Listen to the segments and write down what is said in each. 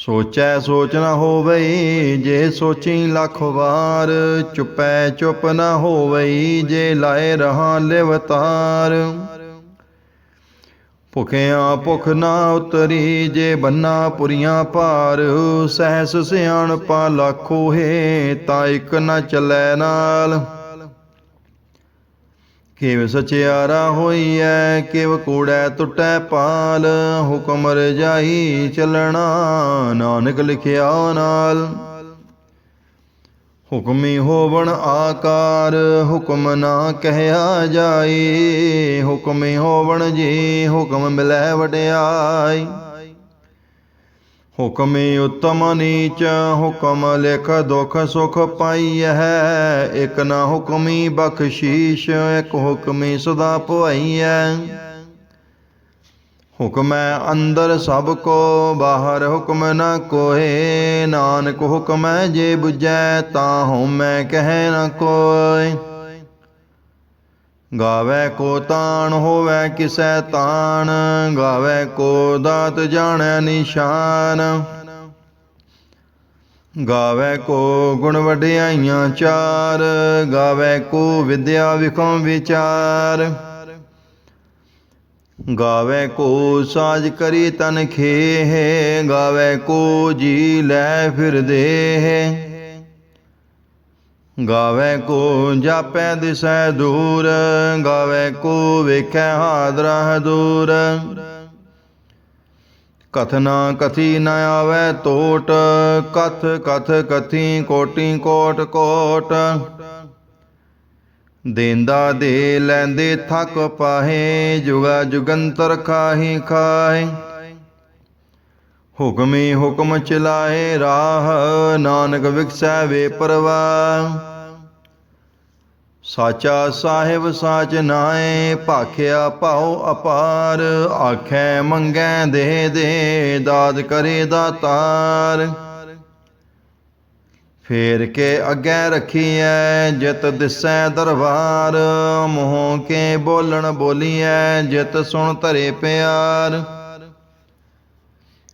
ਸੋਚੈ ਸੋਚ ਨਾ ਹੋਵਈ, ਜੇ ਸੋਚੀ ਲੱਖ ਵਾਰ, ਚੁਪੈ ਚੁਪ ਨਾ ਹੋਵਈ, ਜੇ ਲਾਏ ਰਹਾ ਲਿਵਤਾਰ। ਭੁਖਿਆ ਭੁਖ ਨਾ ਉਤਰੀ, ਜੇ ਬੰਨਾ ਪੁਰੀਆਂ ਭਾਰ, ਸਹਿਸ ਸਿਆਣਪਾ ਲੱਖੋ ਹੈ, ਤਾਂ ਇੱਕ ਨਾ ਚੱਲੈ ਨਾਲ। ਕਿਵ ਸਚਿਆਰਾ ਹੋਈਐ, ਕਿਵ ਕੂੜੈ ਟੁੱਟੈ ਪਾਲ, ਹੁਕਮ ਰਜਾਈ ਚੱਲਣਾ, ਨਾਨਕ ਲਿਖਿਆ ਨਾਲ। ਹੁਕਮੀ ਹੋਵਣ ਆਕਾਰ, ਹੁਕਮ ਨਾ ਕਹਿਆ ਜਾਏ ਹੁਕਮੀ ਹੋਵਣ ਜੀ, ਹੁਕਮ ਮਿਲੈ ਵਡਿਆਈ। ਹੁਕਮੀ ਉਤਮ ਨੀਚ, ਹੁਕਮ ਲਿਖ ਦੁਖ ਸੁਖ ਪਾਈਐ। ਇਕ ਨਾ ਹੁਕਮੀ ਬਖਸ਼ੀਸ਼, ਇਕ ਹੁਕਮੀ ਸਦਾ ਪੁਆਈਐ ਹੁਕਮੈ ਅੰਦਰ ਸਭ ਕੋ, ਬਾਹਰ ਹੁਕਮ ਨ ਕੋਏ। ਨਾਨਕ ਹੁਕਮੈ ਜੇ ਬੁਝੈ, ਤਾਂ ਹਉਮੈ ਕਹਿ ਨ ਕੋਇ ਗਾਵੇ ਕੋ ਤਾਣ, ਹੋਵੇ ਕਿਸੈ ਤਾਣ, ਗਾਵੇ ਕੋ ਦਾਤ ਜਾਣੈ ਨਿਸ਼ਾਨ। ਗਾਵੇ ਕੋ ਗੁਣ ਵਡਿਆਈਆਂ ਚਾਰ, ਗਾਵੇ ਕੋ ਵਿਦਿਆ ਵਿਖਮ ਵਿਚਾਰ। ਗਾਵੇ ਕੋ ਸਾਜ ਕਰੀ ਤਨ ਖੇਹ, ਗਾਵੇ ਕੋ ਜੀ ਲੈ ਫਿਰਦੇ ਗਾਵੇ ਕੋ ਜਾਪੈ ਦਿਸੈ ਦੂਰ, ਗਾਵੇ ਕੋ ਵੇਖੈ ਹਾਦਰਾ ਦੂਰ। ਕਥਨਾ ਕਥੀ ਨ ਆਵੈ ਟੋਟ ਕਥ ਕਥ ਕਥੀ ਕੋਟੀ ਕੋਟ ਕੋਟ। ਦੇਂਦਾ ਦੇ ਲੈਂਦੇ ਥੱਕ ਪਾਹੇ, ਜੁਗਾ ਜੁਗੰਤਰ ਖਾਹੀ ਖਾਏ ਹੁਕਮੀ ਹੁਕਮ ਚਲਾਏ ਰਾਹ, ਨਾਨਕ ਵਿਖਸੈ ਵੇ ਪਰਵਾਹ। ਸਾਚਾ ਸਾਹਿਬ ਸਾਚ ਨਾਏ ਭਾਖਿਆ ਭਾਉ ਅਪਾਰ। ਆਖੈ ਮੰਗੈ ਦੇ ਦੇ, ਦਾਦ ਕਰੇ ਦਾਤਾਰ। ਫੇਰ ਕੇ ਅੱਗੇ ਰਖੀਐ, ਜਿਤ ਦਿਸੈ ਦਰਬਾਰ। ਮੋਹ ਕੇ ਬੋਲਣ ਬੋਲੀਐ, ਜਿਤ ਸੁਣ ਧਰੇ ਪਿਆਰ।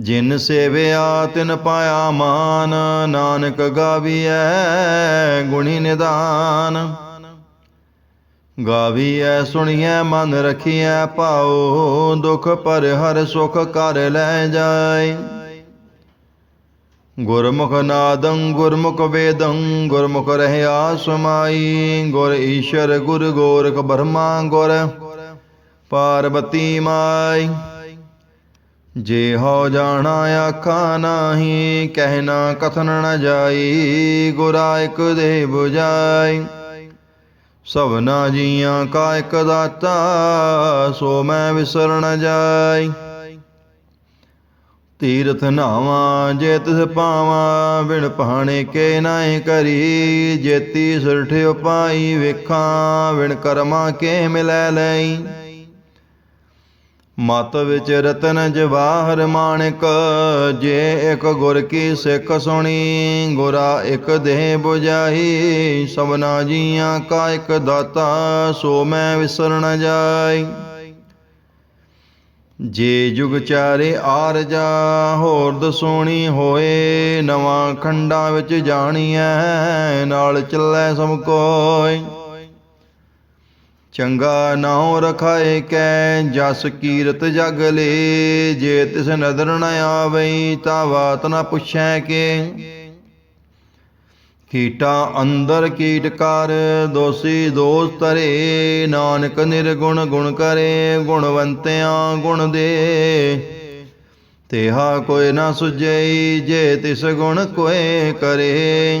ਜਿਨ ਸੇਵਿਆ ਤਿਨ ਪਾਇਆ ਮਾਨ, ਨਾਨਕ ਗਾਵੀਐ ਗੁਣੀ ਨਿਦਾਨ। ਗਾਵੀਐ, ਸੁਣੀਐ, ਮਨ ਰਖੀਐ ਪਾਉ ਦੁਖ ਪਰ ਹਰ ਸੁਖ ਕਰ ਲੈ ਜਾਏ। ਗੁਰਮੁਖ ਨਾਦੰ, ਗੁਰਮੁਖ ਵੇਦੰ, ਗੁਰਮੁਖ ਰਹਿਆ ਸਮਾਈ। ਗੁਰ ਈਸ਼ਰ, ਗੁਰ ਗੋਰਖ ਬਰਮਾ, ਗੁਰ ਪਾਰਬਤੀ ਮਾਈ। ਜੇ ਹੋ ਜਾਣਾ ਆਖਾ ਨਾਹੀ ਕਹਿਣਾ ਕਥਨ ਨ ਜਾਈ, ਗੁਰਾ ਇਕ ਦੇ 부ਜਾਈ। ਸਭਨਾ ਜੀਆਂ ਕਾ ਇਕ ਦਾਤਾ, ਸੋ ਮੈਂ ਵਿਸਰ ਜਾਈ। ਤੀਰਥ ਨਾਵਾ, ਜੇ ਤਿਸ ਪਾਵਾ, ਬਿਨ ਪਹਾਣੇ ਕੇ ਨਾਹੀ ਕਰੀ। ਜੇਤੀ ਸੁਰਠਿ ਉਪਾਈ ਵੇਖਾਂ, ਬਿਨ ਕਰਮਾ ਕੇ ਮਿਲੈ ਲਈ। ਮਤ ਵਿੱਚ ਰਤਨ ਜਵਾਹਰ ਮਾਣਕ, ਜੇ ਇੱਕ ਗੁਰ ਕੀ ਸਿੱਖ ਸੁਣੀ, ਗੁਰਾ ਇੱਕ ਦੇਹ 부ਜਾਈ ਸਭਨਾ ਜੀਆਂ ਕਾ ਇੱਕ ਦਾਤਾ, ਸੋ ਮੈਂ ਵਿਸਰ ਨ ਜਾਈ। ਜੇ ਜੁਗ ਚਾਰੇ ਆਰਜਾ ਹੋਰ ਦਸੋਣੀ ਹੋਏ, ਨਵਾਂ ਖੰਡਾਂ ਵਿੱਚ ਜਾਣੀਐ, ਨਾਲ ਚੱਲੈ ਸਭ ਕੋਈ ਚੰਗਾ ਨਾਉ ਰਖਾਏ ਕੈ, ਜਸ ਕੀਰਤ ਜਗ ਲੇ। ਜੇ ਤਿਸ ਨਦਰ ਨ ਆਵਈ, ਤਾ ਬਾਤ ਨ ਪੁੱਛੈ ਕੇ। ਕੀਟਾ ਅੰਦਰ ਕੀਟ ਕਰ, ਦੋਸੀ ਦੋਸ ਤਰੇ ਨਾਨਕ ਨਿਰਗੁਣ ਗੁਣ ਕਰੇ, ਗੁਣਵੰਤਿਆਂ ਗੁਣ ਦੇ। ਤੇਹਾ ਕੋਈ ਨਾ ਸੁਝਈ, ਜੇ ਤਿਸ ਗੁਣ ਕੋਏ ਕਰੇ।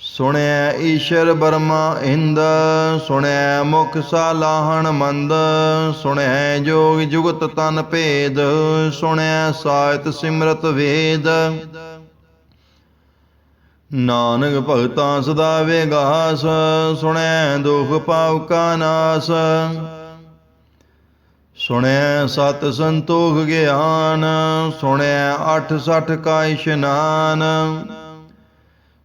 ਸੁਣਿਆ ਈਸ਼ਰ ਬਰਮਾ ਇੰਦ ਸੁਣਿਆ ਮੁਖ ਸਾਲਾਹਣ ਮੰਦ ਸੁਣਿਆ ਜੋਗ ਜੁਗਤ ਤਨ ਭੇਦ ਸੁਣਿਆ ਸਾਹਿਤ ਸਿਮਰਤ ਵੇਦ। ਨਾਨਕ ਭਗਤਾਂ ਸਦਾ ਵਿਗਾਸ, ਸੁਣੈ ਦੁਖ ਪਾਪ ਕਾ ਨਾਸ। ਸੁਣਿਆ ਸਤ ਸੰਤੋਖ ਗਿਆਨ ਸੁਣਿਆ ਅਠ ਸਠ ਕਾ ਇਸ਼ਨਾਨ।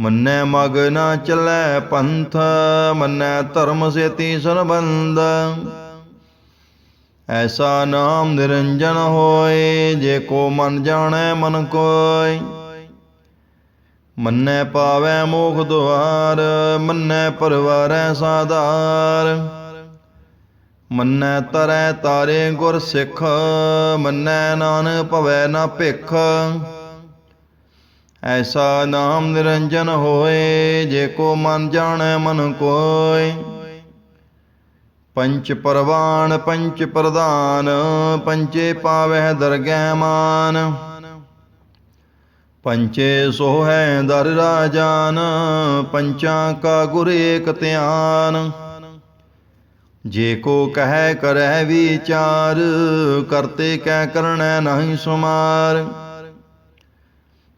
ਮੰਨੈ ਮਗ ਨਾ ਚੱਲੈ ਪੰਥ, ਮੰਨੈ ਧਰਮ ਸੇਤੀ ਸੰਬੰਧ। ਐਸਾ ਨਾਮ ਨਿਰੰਜਨ ਹੋਏ, ਜੇ ਕੋ ਮਨ ਜਾਣੈ ਮਨ ਕੋਇ। ਮੰਨੈ ਪਾਵੈ ਮੋਖ ਦੁਆਰ, ਮੰਨੈ ਪਰਵਾਰੈ ਸਾਧਾਰ। ਮੰਨੈ ਤਰੈ ਤਾਰੇ ਗੁਰ ਸਿੱਖ, ਮੰਨੈ ਨਾਨਕ ਭਵੈ ਨਾ ਭਿਖ। ਐਸਾ ਨਾਮ ਨਿਰੰਜਨ ਹੋਏ, ਜੇ ਕੋ ਮਨ ਜਾਣੈ ਮਨ ਕੋਇ ਪੰਚ ਪਰਵਾਨ, ਪੰਚ ਪ੍ਰਧਾਨ, ਪੰਚੇ ਪਾਵਹਿ ਦਰਗਹਿ ਮਾਨ। ਪੰਚੇ ਸੋਹੈ ਦਰ ਰਾਜਾਨ, ਪੰਚਾਂ ਕਾ ਗੁਰ ਏਕ ਧਿਆਨ। ਜੇ ਕੋ ਕਹੈ ਕਰੈ ਵਿਚਾਰ, ਕਰਤੇ ਕੈ ਕਰਣੈ ਨਹੀਂ ਸੁਮਾਰ।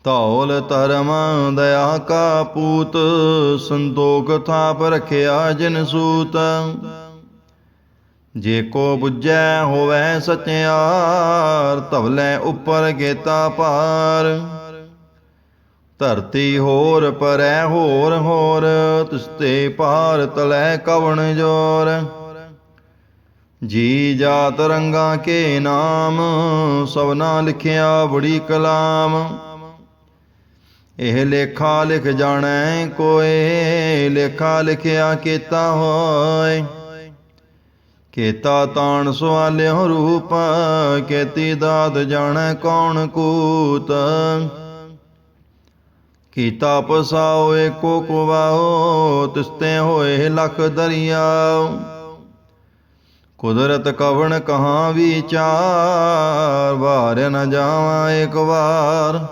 ਧੌਲ ਧਰਮ ਦਇਆ ਕਾ ਪੂਤ, ਸੰਤੋਖ ਥਾਪ ਰਖਿਆ ਜਿਨ ਸੂਤ। ਜੇ ਕੋ 부ਜੈ ਹੋਵੈ ਸਚਿਆਰ, ਧਵਲੇ ਉੱਪਰ ਗੇਤਾ ਪਾਰ। ਧਰਤੀ ਹੋਰ ਪਰੈ ਹੋਰ ਹੋਰ ਤਿਸਤੇ ਪਾਰ ਤਲੈ ਕਵਣ ਜੋਰ। ਜੀ ਜਾਤ ਰੰਗਾ ਕੇ ਨਾਮ, ਸਭਨਾ ਲਿਖਿਆ ਬੜੀ ਕਲਾਮ। ਇਹ ਲੇਖਾ ਲਿਖ ਜਾਣੈ ਕੋਏ, ਲੇਖਾ ਲਿਖਿਆ ਕੀਤਾ ਹੋਏ। ਕੀਤਾ ਤਾਣ ਸੁਆਲਿਓ ਰੂਪ, ਕੇਤੀ ਦਾਤ ਜਾਣੈ ਕੌਣ ਕੂਤ। ਕੀਤਾ ਪਸਾਓ ਏਕੋ ਕੁਵਾਓ, ਤਿਸਤੇ ਹੋਏ ਲਖ ਦਰਿਆ ਕੁਦਰਤ ਕਵਣ ਕਹਾਂ ਵਿਚਾਰ, ਵਾਰ ਨ ਜਾਵਾਂ ਇੱਕ ਵਾਰ।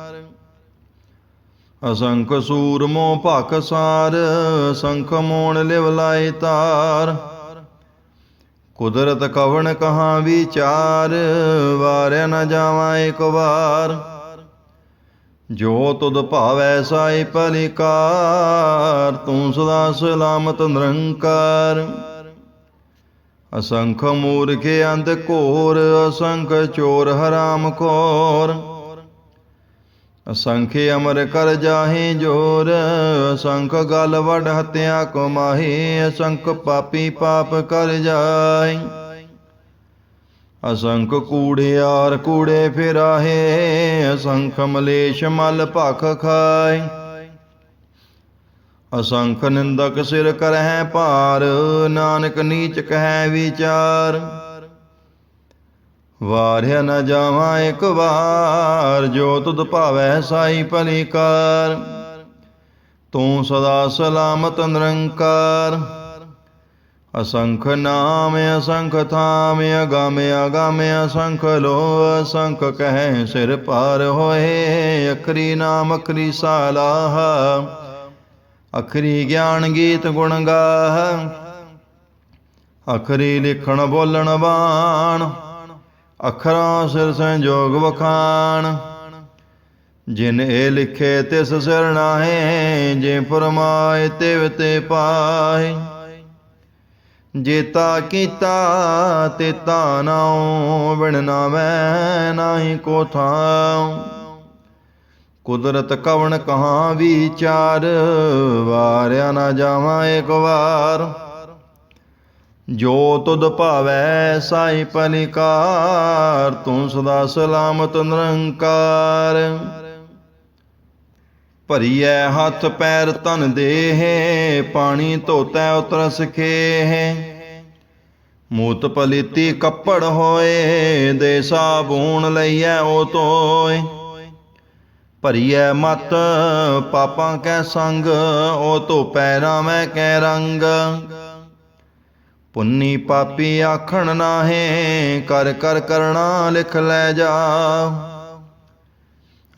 ਅਸੰਖ ਸੂਰਮੋ ਭਖ ਸਾਰ ਅਸੰਖ ਮੋਣ ਲਿਵ ਲਾਇ ਤਾਰ। ਕੁਦਰਤ ਕਵਣ ਕਹਾ ਵਿਚਾਰ, ਵਾਰਿਆ ਨ ਜਾਵਾਂ ਇੱਕ ਵਾਰ। ਜੋ ਤੁਧ ਭਾਵੈ ਸਾਈ ਪਲਿਕਾਰ ਤੂੰ ਸਦਾ ਸਲਾਮਤ ਨਿਰੰਕਾਰ। ਅਸੰਖ ਮੂਰਖ ਅੰਧ ਘੋਰ, ਅਸੰਖ ਚੋਰ ਹਰਾਮ ਖੋਰ। ਅਸੰਖ ਅਮਰ ਕਰ ਜਾਹੇ ਜੋਰ, ਅਸੰਖ ਗਲ ਵਡ ਹਤਿਆ ਕਮਾਹੇ ਅਸੰਖ ਪਾਪੀ ਪਾਪ ਕਰ ਜਾਏ। ਅਸੰਖ ਕੂੜਿਆਰ ਕੂੜੇ ਫਿਰਾਹੇ, ਅਸੰਖ ਮਲੇਸ਼ ਮਲ ਭਖ ਖਾਏ। ਅਸੰਖ ਨਿੰਦਕ ਸਿਰ ਕਰਹਿ ਭਾਰ, ਨਾਨਕ ਨੀਚ ਕਹਿ ਵਿਚਾਰ। ਵਾਰਿਆ ਨ ਜਾਵਾਂ ਇੱਕ ਵਾਰ, ਜੋ ਤੁਧ ਭਾਵੈ ਸਾਈ ਭਲੀਕਾਰ। ਤੂੰ ਸਦਾ ਸਲਾਮਤ ਨਿਰੰਕਾਰ। ਅਸੰਖ ਨਾਮ, ਅਸੰਖ ਥਾਮ, ਅਗਮ ਅਗਮ, ਅਸੰਖ ਲੋ ਅਸੰਖ ਕਹਿ ਸਿਰ ਪਾਰ ਹੋਏ, ਅਖਰੀ ਨਾਮ, ਅਖਰੀ ਸਾਲਾਹ। ਅਖਰੀ ਗਿਆਨ ਗੀਤ ਗੁਣ ਗਾਹ। ਅਖਰੀ ਲਿਖਣ ਬੋਲਣ ਬਾਣ। ਅਖਰਾਂ ਸਿਰ ਸੰਜੋਗ ਵਖਾਣ। ਜਿਨ ਇਹ ਲਿਖੇ ਤਿਸ ਸਿਰ ਨਾਹੇ ਜੇ ਫਰਮਾਏ ਤਿਵ ਤੇ ਪਾਏ ਜੇਤਾ ਕੀਤਾ ਤੇ ਤਾ ਨਾਉ ਬਿਨ ਨਾਮੈ ਨਾਹੀ ਕੋ ਥਾਉ। ਕੁਦਰਤ ਕਵਣ ਕਹਾ ਵਿਚਾਰ, ਵਾਰਿਆ ਨਾ ਜਾਵਾਂ ਇੱਕ ਵਾਰ। ਜੋ ਤੁਧ ਭਾਵੈ ਸਾਈ ਪਲਿਕਾਰ, ਤੂੰ ਸਦਾ ਸਲਾਮਤ ਨਿਰੰਕਾਰ। ਭਰੀਐ ਹੱਥ ਪੈਰ ਤਨ ਦੇਹ, ਪਾਣੀ ਧੋਤੈ ਉਤਰ ਸਖੇ ਮੂਤ ਪਲੀਤੀ ਕੱਪੜ ਹੋਏ, ਦੇ ਸਾਬੂਨ ਲਈਐ ਉਹ ਤੋਏ ਭਰੀਐ ਮਤ ਪਾਪਾਂ ਕੈ ਸੰਗ ਉਹ ਧੋ ਪੈਰਾਂ ਮੈਂ ਕੈ ਰੰਗ। ਪੁੰਨੀ ਪਾਪੀ ਆਖਣ ਨਾਹੇ, ਕਰ ਕਰ ਕਰਣਾ ਲਿਖ ਲੈ ਜਾ।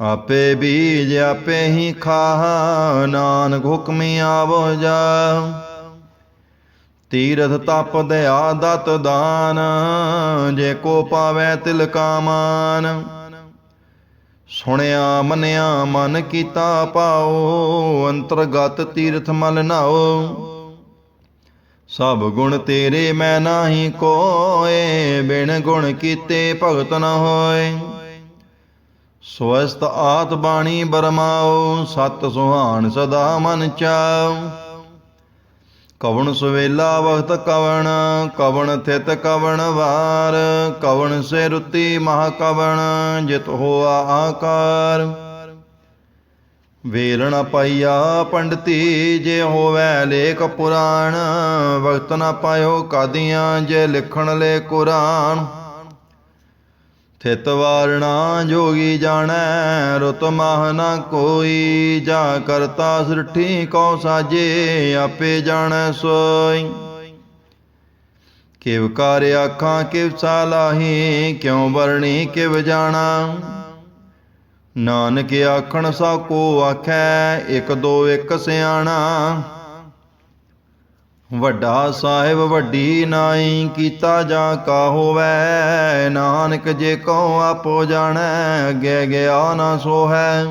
ਆਪੇ ਬੀਜ ਆਪੇ ਹੀ ਖਾਹ ਨਾਨਕ ਹੁਕਮੀ ਆਵੋ ਜਾ। ਤੀਰਥ ਤਪ ਦਇਆ ਦਤ ਦਾਨ, ਜੇ ਕੋ ਪਾਵੈ ਤਿਲ ਕਾਮਾਨ। ਸੁਣਿਆ ਮੰਨਿਆ ਮਨ ਕੀਤਾ ਪਾਓ, ਅੰਤਰਗਤ ਤੀਰਥ ਮਲ ਨਾਓ। ਸਭ ਗੁਣ ਤੇਰੇ ਮੈਂ ਨਾਹੀ ਕੋਏ, ਬਿਨ ਗੁਣ ਕੀਤੇ ਭਗਤ ਨ ਹੋਏ। ਸਵਸਤ ਆਤ ਬਾਣੀ ਬਰਮਾਓ ਸਤ ਸੁਹਾਣ ਸਦਾ ਮਨ ਚਾਉ। ਕਵਣ ਸੁਵੇਲਾ ਵਖਤ ਕਵਣ ਕਵਣ ਥਿਤ ਕਵਣ ਵਾਰ, ਕਵਣ ਸੇ ਰੁਤੀ ਮਹਾ ਕਵਣ, ਜਿਤ ਹੋਆ ਆਕਾਰ। ਵੇਲਣ ਪਾਈਆ ਪੰਡਤੀ ਜੇ ਹੋਵੇ ਲੇਖ ਪੁਰਾਣ, ਵਕਤ ਨ ਪਾਇਓ ਕਾਦੀਆਂ ਜੇ ਲਿਖਣ ਲੈ ਕੁਰਾਨ। ਥਿਤ ਵਾਰਣਾ ਜੋਗੀ ਜਾਣੈ, ਰੁਤ ਮਾਹ ਨ ਕੋਈ, ਜਾ ਕਰਤਾ ਸ੍ਰਿਠੀ ਕਉ ਸਾਜੇ, ਆਪੇ ਜਾਣੈ ਸੋਈ। ਕਿਵ ਕਰ ਆਖਾਂ, ਕਿਵ ਸਾਲਾਹੀ ਕਿਉ ਵਰਣੀ, ਕਿਵ ਜਾਣਾ। ਨਾਨਕ ਆਖਣ ਸਾ ਕੋ ਆਖੈ, ਇਕ ਦੋ ਇਕ ਸਿਆਣਾ। ਵੱਡਾ ਸਾਹਿਬ ਵੱਡੀ ਨਾਈ ਕੀਤਾ ਜਾ ਕਾ ਹੋਵੈ, ਨਾਨਕ ਜੇ ਕਉ ਆਪੋ ਜਾਣੈ ਅੱਗੇ ਗਿਆ ਨਾ ਸੋਹੈ।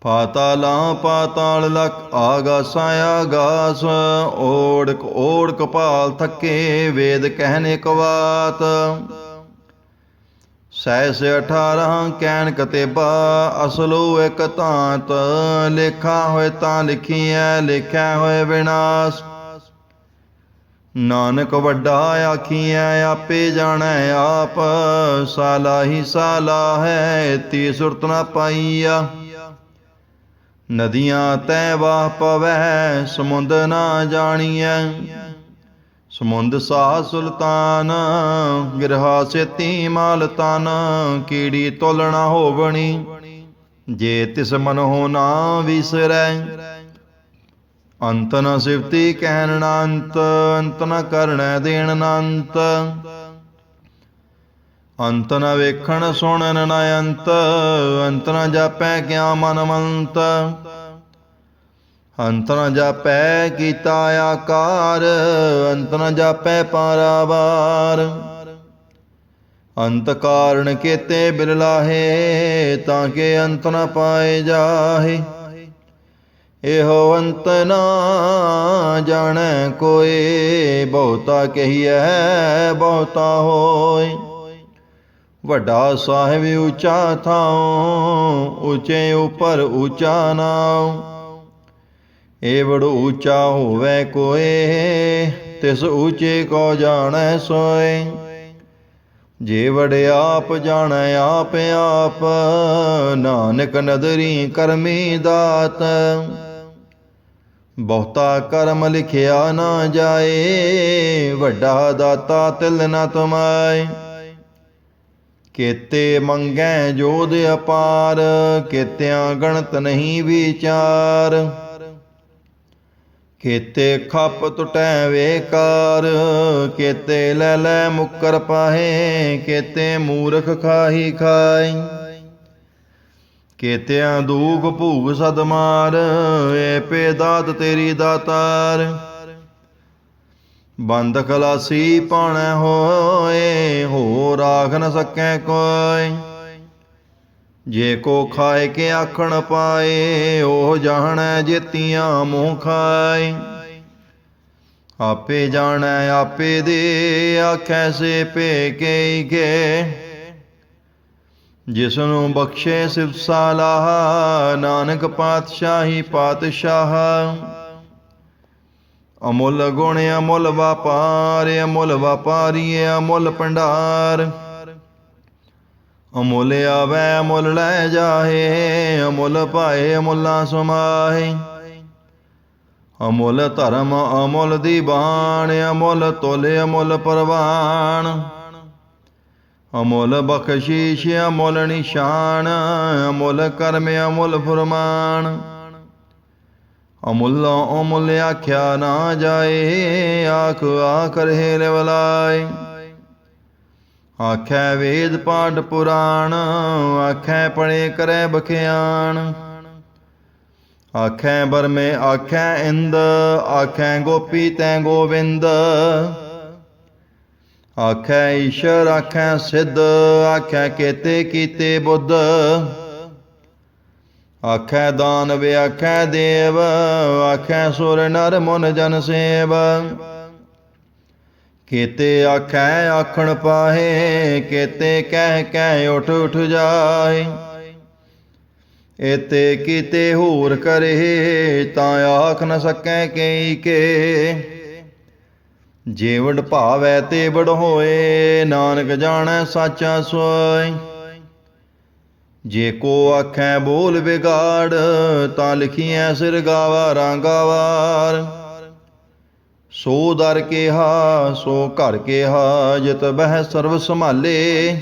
ਪਾਤਾਲਾਂ ਪਾਤਾਲ ਲਖ ਆਗਾਸਾਂ ਆਗਾਸ, ਓੜਕ ਓੜਕ ਪਾਲ ਥੱਕੇ ਵੇਦ ਕਹਿਨੇ ਕਵਾਤ। ਸੈਸ 18 ਕੈਨ ਕਤੇਬਾ, ਅਸਲੋ ਇਕ ਤਾਂਤ ਲੇਖਾ ਹੋਏ ਤਾਂ ਲਿਖੀਐ, ਲਿਖਿਆ ਹੋਏ ਵਿਨਾਸ਼। ਨਾਨਕ ਵੱਡਾ ਆਖੀਐ, ਆਪੇ ਜਾਣੈ ਆਪ। ਸਾਲਾ ਹੀ ਸਾਲਾ ਹੈ, ਤੀ ਸੁਰਤ ਨਾ ਪਾਈਆ। ਨਦੀਆਂ ਤੈ ਵਾਹ ਪਵੈ, ਸਮੁੰਦ ਨਾ ਜਾਣੀਐ। ਸਮੁੰਦ ਸਾ ਸੁਲਤਾਨ, ਗਿਰਹਾ ਸੇਤੀ ਮਾਲ ਤਨ, ਕੀੜੀ ਤੋਲਣਾ ਹੋਵਣੀ, ਜੇ ਤਿਸ ਮਨ ਹੋ ਨਾ ਵਿਸਰੈ। ਅੰਤ ਨ ਸਿਵਤੀ ਕਹਿਣ ਨ ਅੰਤ ਅੰਤ ਨ ਕਰਣੈ ਦੇਣ ਨ ਅੰਤ। ਅੰਤ ਨ ਵੇਖਣ ਸੁਣਨ ਨ ਅੰਤ ਅੰਤ ਨ ਜਾਪੈ ਕਿਆ ਮਨ ਮੰਤ। ਅੰਤ ਨ ਜਾਪੈ ਕੀਤਾ ਆਕਾਰ, ਅੰਤ ਨ ਜਾਪੈ ਪਾਰਾਵਾਰ। ਅੰਤ ਕਾਰਣ ਕੇਤੇ ਬਿਰਲਾਹੇ ਤਾਂ ਕਿ ਅੰਤ ਨ ਪਾਏ ਜਾਹੇ। ਇਹੋ ਅੰਤ ਨਾ ਜਾਣੈ ਕੋਏ ਬਹੁਤਾ ਕਹੀਐ, ਬਹੁਤਾ ਹੋਏ। ਵੱਡਾ ਸਾਹਿਬ ਉੱਚਾ ਥਾਉ, ਉੱਚੇ ਉਪਰ ਉੱਚਾ ਨਾਉ। ਏ ਬੜੋ ਉੱਚਾ ਹੋਵੇ ਕੋਏ, ਤਿਸ ਉੱਚੇ ਕੋ ਜਾਣੈ ਸੋਏ। ਜੇ ਆਪ ਜਾਣੈ ਆਪ ਆਪ, ਨਾਨਕ ਨਦਰੀ ਕਰਮੀ ਦਾਤ। ਬਹੁਤਾ ਕਰਮ ਲਿਖਿਆ ਨਾ ਜਾਏ, ਵੱਡਾ ਦਾਤਾ ਤਿਲ ਨ ਤੁਮਾਏ। ਕੇਤੇ ਮੰਗੈ ਜੋਧ ਅਪਾਰ, ਕੇਤਿਆਂ ਗਣਤ ਨਹੀਂ ਵਿਚਾਰ। ਕੇਤੇ ਖੱਪ ਟੁਟੈ ਵੇਕਾਰ ਕੇਤੇ ਲੈ ਲੈ ਮੁਕਰ ਪਾਹੇ ਕੇਤੇ ਮੂਰਖ ਖਾਹੀ ਖਾਈ ਕੇਤਿਆਂ ਦੂਖ ਭੂਖ ਸਦਮਾਰ ਏ ਪੇ ਦਾਤ ਤੇਰੀ ਦਾਤਾਰ। ਬੰਦ ਖਲਾਸੀ ਪਾਣੈ ਹੋਏ ਹੋ ਰਾਖ ਨ ਸਕੈ ਕੋਈ। ਜੇ ਕੋ ਖਾਏ ਕੇ ਆਖਣ ਪਾਏ, ਉਹ ਜਾਣੈ ਜੇਤੀਆਂ ਮੂੰਹ ਖਾਏ। ਆਪੇ ਜਾਣੈ, ਆਪੇ ਦੇ, ਆਖੈ ਸੇ ਪੇ ਕੇ ਕੇ। ਜਿਸ ਨੂੰ ਬਖਸ਼ੇ ਸਿਫ ਸਾਲਾਹ, ਨਾਨਕ ਪਾਤਸ਼ਾਹੀ ਪਾਤਸ਼ਾਹ। ਅਮੁੱਲ ਗੁਣ, ਅਮੁੱਲ ਵਪਾਰ, ਅਮੁੱਲ ਵਪਾਰੀ, ਅਮੁੱਲ ਭੰਡਾਰ। ਅਮੁੱਲ ਆਵੈ, ਅਮੁੱਲ ਲੈ ਜਾਹੇ, ਅਮੁੱਲ ਪਾਏ, ਅਮੁੱਲਾ ਸਮਾਹੇ। ਅਮੁੱਲ ਧਰਮ, ਅਮੁੱਲ ਦੀ ਬਾਣ, ਅਮੁੱਲ ਤੋਲ, ਅਮੁੱਲ ਪਰਵਾਨ ਅਮੁੱਲ ਬਖਸ਼ੀਸ਼, ਅਮੁੱਲ ਨਿਸ਼ਾਨ, ਅਮੁੱਲ ਕਰਮ, ਅਮੁੱਲ ਫਰਮਾਨ। ਅਮੁੱਲ ਅਮੁੱਲ ਆਖਿਆ ਨਾ ਜਾਏ, ਆਖ ਆਖ ਰਹੇ ਲਵਲਾਏ ਆਖੈ ਵੇਦ ਪਾਠ ਪੁਰਾਣ, ਆਖੈ ਪੜੇ ਕਰੈ ਬਖਿਆਣ। ਆਖੈ ਬਰਮੇ, ਆਖੈ ਇੰਦ, ਆਖੈ ਗੋਪੀ ਤੈ ਗੋਵਿੰਦ। ਆਖੈ ਈਸ਼ਰ, ਆਖੈ ਸਿੱਧ, ਆਖੈ ਕੇਤੇ ਕੀਤੇ ਬੁੱਧ। ਆਖੈ ਦਾਨਵ, ਆਖੈ ਦੇਵ, ਆਖੈ ਸੁਰ ਨਰ ਮਨ ਜਨ ਸੇਵ। ਕੀਤੇ ਆਖੈ ਆਖਣ ਪਾਹੇ, ਕੀਤੇ ਕਹਿ ਕਹਿ ਉਠ ਉਠ ਜਾਏ। ਏਤੇ ਕੀਤੇ ਹੋਰ ਕਰੇ, ਤਾਂ ਆਖ ਨ ਸਕੈ ਕਈ ਕੇ। ਜੀਵੜ ਭਾਵੈ ਤੇ ਬੜ ਹੋਏ, ਨਾਨਕ ਜਾਣੈ ਸਾਚਾ ਸੋਈ ਜੇ ਕੋ ਆਖੈ ਬੋਲ ਵਿਗਾੜ, ਤਾਂ ਲਿਖੀਐ ਸਿਰ ਗਾਵਾ ਰਾਂਗਾਵਾਰ ਸੋ ਦਰ ਕਿਹਾ, ਸੋ ਘਰ ਕਿਹਾ, ਜਿਤ ਬਹਿ ਸਰਬ ਸੰਭਾਲੇ।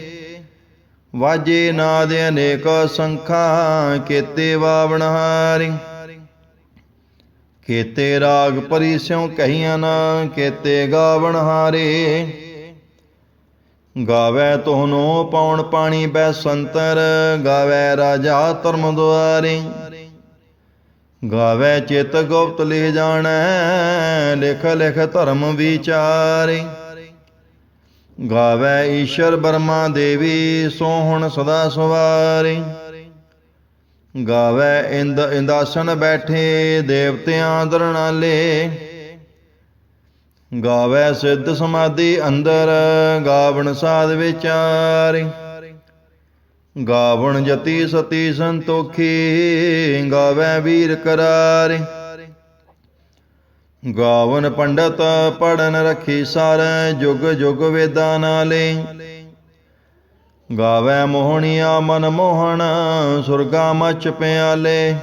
ਵਾਜੇ ਨਾਦ ਅਨੇਕ ਸੰਖਾ, ਕੇਤੇ ਵਾਵਣ ਹਾਰੀ ਕੇਤੇ ਰਾਗ ਪਰੀ ਸਿਉ ਕਹੀਆਂ ਨਾ, ਕੇਤੇ ਗਾਵਣ ਹਾਰੇ। ਗਾਵੇ ਤੋਹਨੋ ਪੌਣ ਪਾਣੀ ਬੈ ਸੰਤਰ, ਗਾਵੇ ਰਾਜਾ ਧਰਮ ਦੁਆਰੇ। ਗਾਵੇ ਚਿਤ ਗੁਪਤ ਲੈ ਜਾਣੈ, ਲਿਖ ਲਿਖ ਧਰਮ ਵਿਚਾਰੇ। ਗਾਵੇ ਈਸ਼ਰ ਬਰਮਾ ਦੇਵੀ ਸੋਹਣ ਸਦਾ ਸਵਾਰੇ। ਗਾਵੇ ਇੰਦ ਇੰਦਾਸਨ ਬੈਠੇ, ਦੇਵਤਿਆਂ ਦਰਣਾਲੇ ਗਾਵੇ ਸਿੱਧ ਸਮਾਧੀ ਅੰਦਰ, ਗਾਵਣ ਸਾਧ ਵਿਚਾਰੇ। ਗਾਵਣ ਜਤੀ ਸਤੀ ਸੰਤੋਖੀ, ਗਾਵੇ ਵੀਰ ਕਰਾਰੇ। ਗਾਵਨ ਪੰਡਤ ਪੜਨ ਰਖੀ ਸਰ, ਜੁਗ ਜੁਗ ਵੇਦਾਂ ਨਾਲੇ। ਗਾਵੇ ਮੋਹਣੀਆ ਮਨ ਮੋਹਣ, ਸੁਰਗਾ ਮਚ ਪਿਆਲੇ।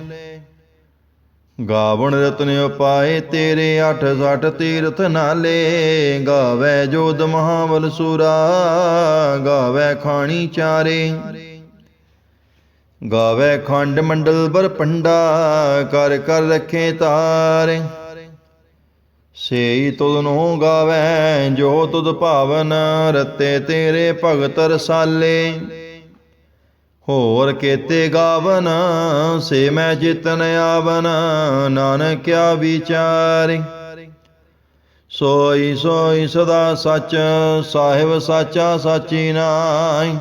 ਗਾਵਣ ਰਤਨ ਉਪਾਏ ਤੇਰੇ 860 ਤੀਰਥ ਨਾਲੇ। ਗਾਵੇ ਜੋਦ ਮਹਾਵਲ ਸੂਰਾ, ਗਾਵੇ ਖਾਣੀ ਚਾਰੇ। ਗਾਵੇ ਖੰਡ ਮੰਡਲ ਬਰ ਪੰਡਾ, ਕਰ ਕਰ ਰੱਖੇ ਤਾਰੇ। ਸੇਈ ਤੁਧ ਨੂੰ ਗਾਵੇ, ਜੋ ਤੁਧ ਭਾਵਨ ਰਤੇ ਤੇਰੇ ਭਗਤ ਰਸਾਲੇ। ਹੋਰ ਕੇਤੇ ਗਾਵਨ, ਸੇ ਮੈਂ ਜਿਤਨ ਆਵਨ ਨਾਨਕਿਆ ਵਿਚਾਰਿ। ਸੋਈ ਸੋਈ ਸਦਾ ਸੱਚ, ਸਾਹਿਬ ਸਾਚਾ ਸਾਚੀ ਨਾਈ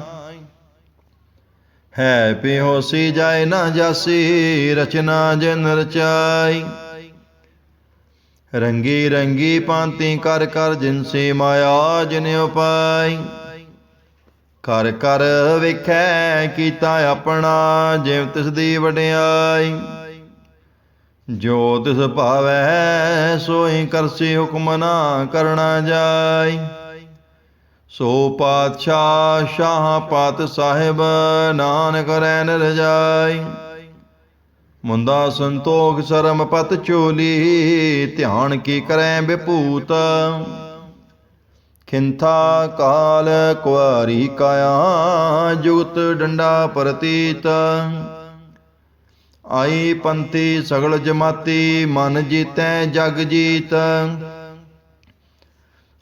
ਹੈ ਪਿਹੋਸੀ ਜਾਏ ਨਾ ਜਾਸੀ, ਰਚਨਾ ਜਿਨ ਰਚਾਈ। ਰੰਗੀ ਰੰਗੀ ਪਾਂਤੀ ਕਰ ਕਰ ਜਿਨਸੀ ਮਾਇਆ ਜਿਨ ਉਪਾਈ। ਕਰ ਕਰ ਵੇਖੈ ਕੀਤਾ ਆਪਣਾ ਜਿਵ ਤਿਸ ਦੀ ਵਡਿਆਈ। ਜੋ ਤਿਸ ਭਾਵੈ ਸੋਈ ਕਰਸੀ ਹੁਕਮ ਨਾ ਕਰਨਾ ਜਾਈ। ਸੋ ਪਾਤਸ਼ਾਹ ਸ਼ਾਹ ਪਾਤ ਸਾਹਿਬ, ਨਾਨਕ ਰੈਨ ਰਜਾਈ। ਮੁੰਦਾ ਸੰਤੋਖ ਸਰਮ ਪਤ ਚੋਲੀ ਧਿਆਨ ਕੀ ਕਰੈ ਬਿਪੂਤ। ਖਿੰਥਾ ਕਾਲ ਕੁਆਰੀ ਕਾਇਆ, ਜੁਗਤ ਡੰਡਾ ਪ੍ਰਤੀਤ। ਆਈ ਪੰਤੀ ਸਗਲ ਜਮਾਤੀ, ਮਨ ਜੀਤੈ ਜਗ ਜੀਤ।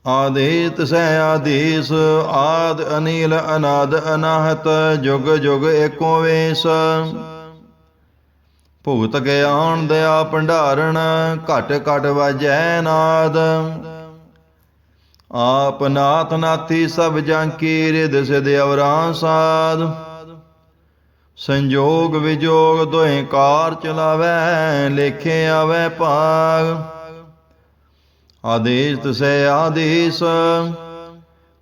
ਆਦੇਤ ਸਹਿ ਆਦੇਸ, ਆਦ ਅਨੀਲ ਅਨਾਦ ਅਨਾਹਤ, ਜੁਗ ਜੁਗ ਏਕੋ ਵੇਸ। ਭੂਤ ਗਿਆਨ ਦਇਆ ਭੰਡਾਰਣ, ਘਟ ਘਟ ਵਾਜੈ ਨਾਦ। ਆਪ ਨਾਥ ਨਾਥੀ ਸਭ ਜਾਂ ਕੀ ਰਿਦ ਸਿਧ ਅਵਰਾਂ ਸਾਧ ਸੰਜੋਗ ਵਿਜੋਗ ਦੋਹੇ ਕਾਰ ਚਲਾਵੈ, ਲੇਖੇ ਆਵੈ ਭਾਗ। ਆਦੇਸ ਤਸੈ ਆਦੇਸ।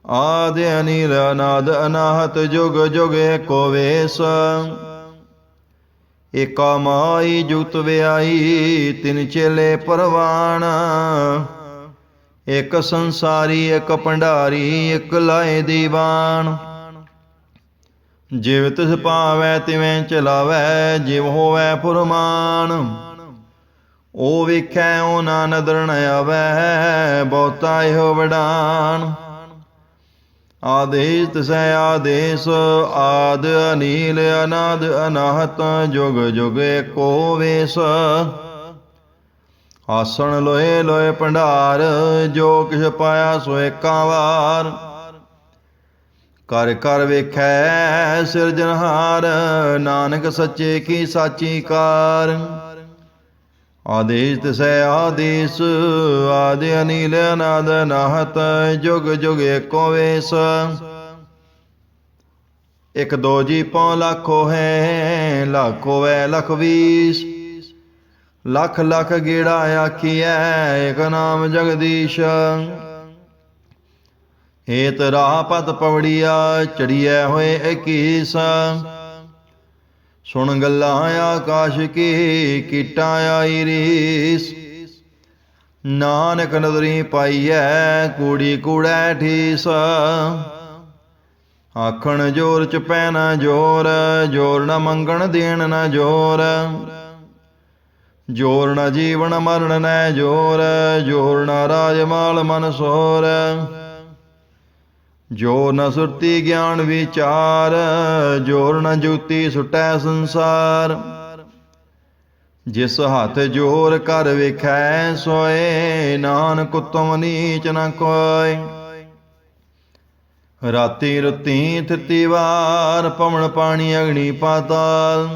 ਆਦਿ ਅਨੀਲ ਅਨਾਦ ਅਨਾਹਤ ਜੁਗ ਜੁਗ ਏਕੋ ਵੇਸ। ਏਕਾ ਮਾਈ ਜੁਗਤ ਵਿਆਈ, ਤਿਨ ਚੇਲੇ ਪਰਵਾਨ ਇੱਕ ਸੰਸਾਰੀ, ਇੱਕ ਭੰਡਾਰੀ, ਇੱਕ ਲਾਏ ਦੀਵਾਨ। ਜਿਵ ਤਿਸ ਪਾਵੈ ਤਿਵੇਂ ਚਲਾਵੈ, ਜਿਵ ਹੋਵੈ ਫੁਰਮਾਨ। ਉਹ ਵੇਖੈ ਉਹ ਨਾ ਨਦਰ ਨ ਆਵੈ, ਬਹੁਤਾ ਇਹੋ ਵਡਾਨ। ਆਦੇਸ ਤਸੈ ਆਦੇਸ, ਆਦ ਅਨੀਲ ਅਨਾਦ ਅਨਾਹਤ, ਜੁਗ ਜੁਗ ਏਕੋ ਵੇਸ। ਆਸਣ ਲੋਏ ਲੋਏ ਭੰਡਾਰ, ਜੋ ਕਿਛ ਪਾਇਆ ਸੋ ਏਕਾਂ ਵਾਰ। ਕਰ ਕਰ ਵੇਖੈ ਸਿਰਜਨਹਾਰ ਨਾਨਕ ਸੱਚੇ ਕੀ ਸਾਚੀ ਕਾਰ। ਆਦੇਸ ਤਸੈ ਆਦੇਸ, ਆਦਿ ਅਨੀਲ ਅਨਾਦ ਨਾਹਤ, ਜੁਗ ਜੁਗ ਏਕੋ ਵੇਸ। ਇਕ ਦੋ ਜੀ ਪਉ ਲੱਖੋ ਹੈ, ਲੱਖੋ ਵੈ ਲਖ ਵੀਸ। ਲੱਖ ਲੱਖ ਗੇੜਾ ਆਖੀਐ, ਇਕ ਨਾਮ ਜਗਦੀਸ਼। ਏਤ ਰਾਹ ਪਤ ਪਵੜੀਆ, ਚੜੀਐ ਹੋਏ 21 ਸੁਣ ਗੱਲਾਂ ਆਕਾਸ਼ ਕੀ ਕੀਟਾਂ ਆਈ ਰੀਸ। ਨਾਨਕ ਨਦਰੀ ਪਾਈਐ, ਕੂੜੀ ਕੂੜੈ ਠੀਸ। ਆਖਣ ਜੋਰ ਚ ਪੈ ਜੋਰ ਜੋਰ ਨਾ ਮੰਗਣ ਦੇਣ ਨਾ ਜੋਰ। ਜੋਰ ਨਾ ਜੀਵਨ ਮਰਨ ਨੈ ਜੋਰ ਜੋਰ ਨਾ ਰਾਜ ਮਾਲ ਮਨ ਸੋਰ। ਜੋ ਨ ਸੁਰਤੀ ਗਿਆਨ ਵਿਚਾਰ, ਜੋਰ ਨ ਜੁਤੀ ਸੁਟੈ ਸੰਸਾਰ। ਜਿਸ ਹੱਥ ਜੋਰ ਕਰ ਵਿਖੈ, ਸੋਏ ਨਾਨਕ ਉਤਮ ਨੀਚ ਨ ਕੋਇ ਰਾਤੀ ਰਤੀ ਥਿਤੀ ਵਾਰ ਪਵਨ ਪਾਣੀ ਅਗਨੀ ਪਾਤਾਲ।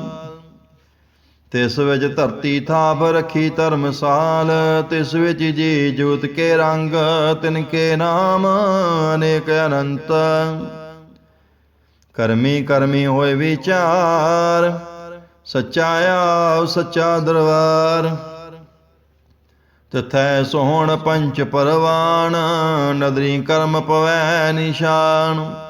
ਤਿਸ ਵਿੱਚ ਧਰਤੀ ਥਾਪ ਰੱਖੀ ਧਰਮਸਾਲ, ਤਿਸ ਵਿੱਚ ਜੀ ਜੋਤ ਕੇ ਰੰਗ, ਤਿਨ ਕੇ ਨਾਮ ਅਨੇਕ ਅਨੰਤ। ਕਰਮੀ ਕਰਮੀ ਹੋਏ ਵਿਚਾਰ, ਸੱਚਾ ਆਪ ਸੱਚਾ ਦਰਬਾਰ। ਤਥੈ ਸੋਹਣ ਪੰਚ ਪਰਵਾਨ, ਨਦਰੀ ਕਰਮ ਪਵੈ ਨਿਸ਼ਾਨ।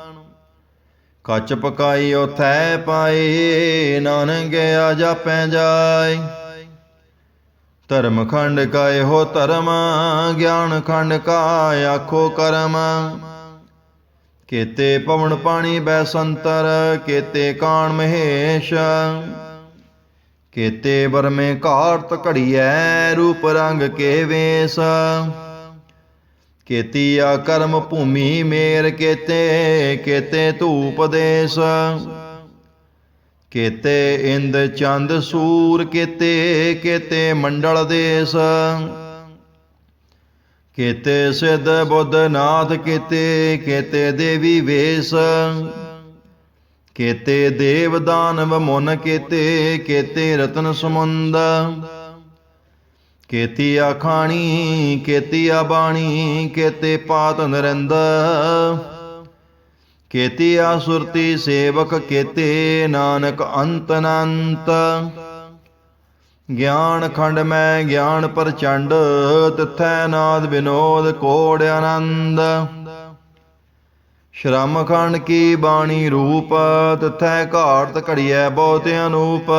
ਕੱਚ ਪਕਾਈ ਉਥੈ ਪਾਈ, ਨਾਨਕ ਆ ਜਾਪੈ ਜਾਈ। ਧਰਮ ਖੰਡ ਕਾ ਇਹੋ ਧਰਮ, ਗਿਆਨ ਖੰਡ ਕਾ ਆਖੋ ਕਰਮ। ਕੇਤੇ ਪਵਨ ਪਾਣੀ ਬੈ ਸੰਤਰ, ਕੇਤੇ ਕਾਣ ਮਹੇਸ਼। ਕੇਤੇ ਬਰਮੇ ਘਾਟ ਘੜੀਐ, ਰੂਪ ਰੰਗ ਕੇ ਵੇਸ। ਕੇਤੀ ਆ ਕਰਮ ਭੂਮੀ ਮੇਰ ਕੇਤੇ ਕੇਤੇ ਧੂਪ ਦੇਸ। ਕੇਤੇ ਇੰਦ ਚੰਦ ਸੂਰ ਕੇਤੇ ਕੇਤੇ ਮੰਡਲ ਦੇਸ। ਕੇਤੇ ਸਿਧ ਬੁੱਧ ਨਾਥ ਕੇਤੇ ਕੇਤੇ ਦੇਵੀ ਵੇਸ। ਕੇਤੇ ਦੇਵ ਦਾਨਵ ਮੁਨ ਕੇਤੇ ਕੇਤੇ ਰਤਨ ਸਮੁੰਦ। ਕੇਤੀ ਆਖਾਣੀ ਕੇਤੀ ਆ ਆਬਾਣੀ ਕੇਤੇ ਪਾਤ ਨਰਿੰਦ। ਕੇਤੀ ਸੁਰਤੀ ਸੇਵਕ ਕੇਤੇ ਨਾਨਕ ਅੰਤ ਅਨੰਤ। ਗਿਆਨ ਖੰਡ ਮੈਂ ਗਿਆਨ ਪ੍ਰਚੰਡ, ਤਿਥੈ ਨਾਦ ਵਿਨੋਦ ਕੋੜ ਆਨੰਦ। ਸ਼ਰਮ ਖੰਡ ਕੀ ਬਾਣੀ ਰੂਪ, ਤਿਥੈ ਘਾਟ ਘੜੀਐ ਬਹੁਤ ਅਨੂਪ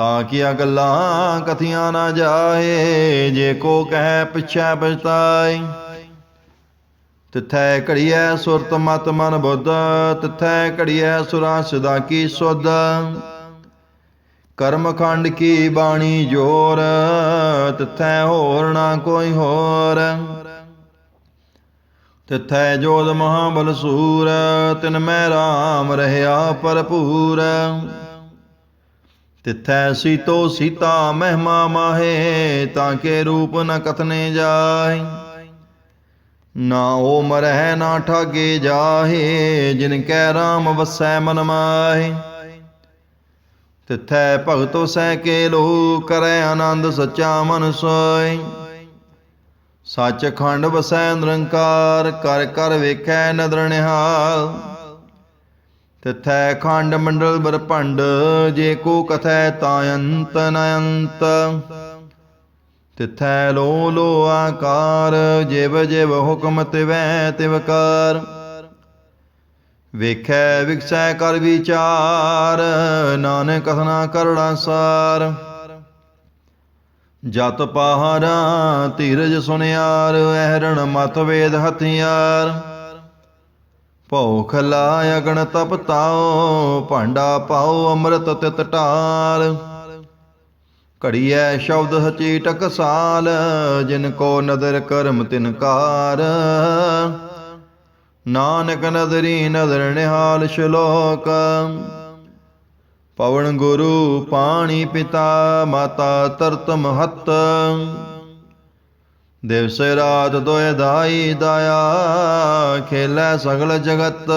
ਤਾਂ ਕੀਆ ਗੱਲਾਂ ਕਥੀਆਂ ਨਾ ਜਾਏ, ਜੇ ਕੋ ਕਹਿ ਪਿਛੈ ਪਛਤਾਈ ਤਿਥੈ ਘੜੀਐ ਸੁਰਤ ਮਤ ਮਨ ਬੁੱਧ, ਤਿਥੈ ਘੜੀਐ ਸੁਰਾ ਸਦਾ ਕੀ ਸੁਧ। ਕਰਮ ਖੰਡ ਕੀ ਬਾਣੀ ਜੋਰ, ਤਿਥੈ ਹੋਰ ਨਾ ਕੋਈ ਹੋਰ। ਤਿਥੈ ਜੋਦ ਮਹਾਬਲ ਸੂਰ, ਤਿਨ ਮੈਂ RAM ਰਹਿਆ ਭਰਪੂਰ। ਤਿਥੈ ਸੀਤੋ ਸੀਤਾ ਮਹਿਮਾ ਮਾਹੇ, ਤਾਂ ਕੇ ਰੂਪ ਨ ਕਥਨੇ ਜਾਏ ਨਾ ਉਹ ਮਰਹਿ, ਨਾ ਠਾਗੇ ਜਾਹੇ, ਜਿਨ ਕੈ RAM ਵਸੈ ਮਨ ਮਾਹੇ। ਤਿਥੈ ਭਗਤੋ ਸਹਿ ਕੇ ਲੋ ਕਰੈ ਆਨੰਦ ਸੱਚਾ ਮਨ ਸੋਇ ਸੱਚ ਖੰਡ ਵਸੈ ਨਿਰੰਕਾਰ, ਕਰ ਕਰ ਵੇਖੈ ਨਦਰ ਨਿਹਾਲ। ਤਿਥੈ ਖੰਡ ਮੰਡਲ ਬਰਭੰਡ ਜੇ ਕੋ ਕਥੈ ਤਾਂ ਅੰਤ ਨ ਅੰਤ। ਤਿਥੈ ਲੋ ਲੋ ਆਕਾਰ, ਜਿਵ ਜਿਵ ਹੁਕਮ ਤਿਵੈ ਤਿਵਕਾਰ ਵੇਖੈ ਵਿਖਸੈ ਕਰ ਵਿਚਾਰ, ਨਾਨਕ ਕਥਨਾ ਕਰੜਾ ਸਾਰ। ਜਤ ਪਹਾਰਾ, ਧੀਰਜ ਸੁਨਿਆਰ ਐਹਰਣ ਮਤ ਵੇਦ ਹਥਿਆਰ। ਭਉ ਖਲਾ ਅਗਣ ਤਪ ਤਾਓ ਭਾਂਡਾ ਪਾਓ ਅੰਮ੍ਰਿਤ ਤਿਤ ਢਾਲ ਘੜੀਐ ਸ਼ਬਦ ਹਚੀ ਟਕਸਾਲ ਜਿਨ ਕੋ ਨਦਰ ਕਰਮ ਤਿਨਕਾਰ ਨਾਨਕ ਨਦਰੀ ਨਦਰ ਨਿਹਾਲ ਸ਼ਲੋਕ। ਪਵਨ ਗੁਰੂ ਪਾਣੀ ਪਿਤਾ, ਮਾਤਾ ਤਰਤ ਮਹਤ ਦਿਵਸ ਰਾਤ ਦੋਇ ਦਾਈ ਦਾਇਆ, ਖੇਲੇ ਸਗਲ ਜਗਤ।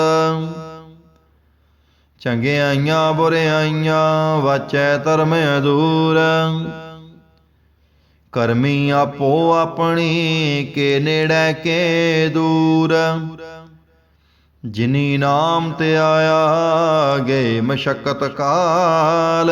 ਚੰਗਿਆਈਆਂ ਬੁਰਿਆਈਆਂ ਵਾਚੈ ਧਰਮ ਅਦੂਰ ਕਰਮੀ ਆਪੋ ਆਪਣੀ, ਕੇ ਨੇੜੇ ਕੇ ਦੂਰ। ਜਿਨੀ ਨਾਮ ਤੇ ਆਇਆ, ਗਏ ਮਸ਼ਕਤ ਕਾਲ।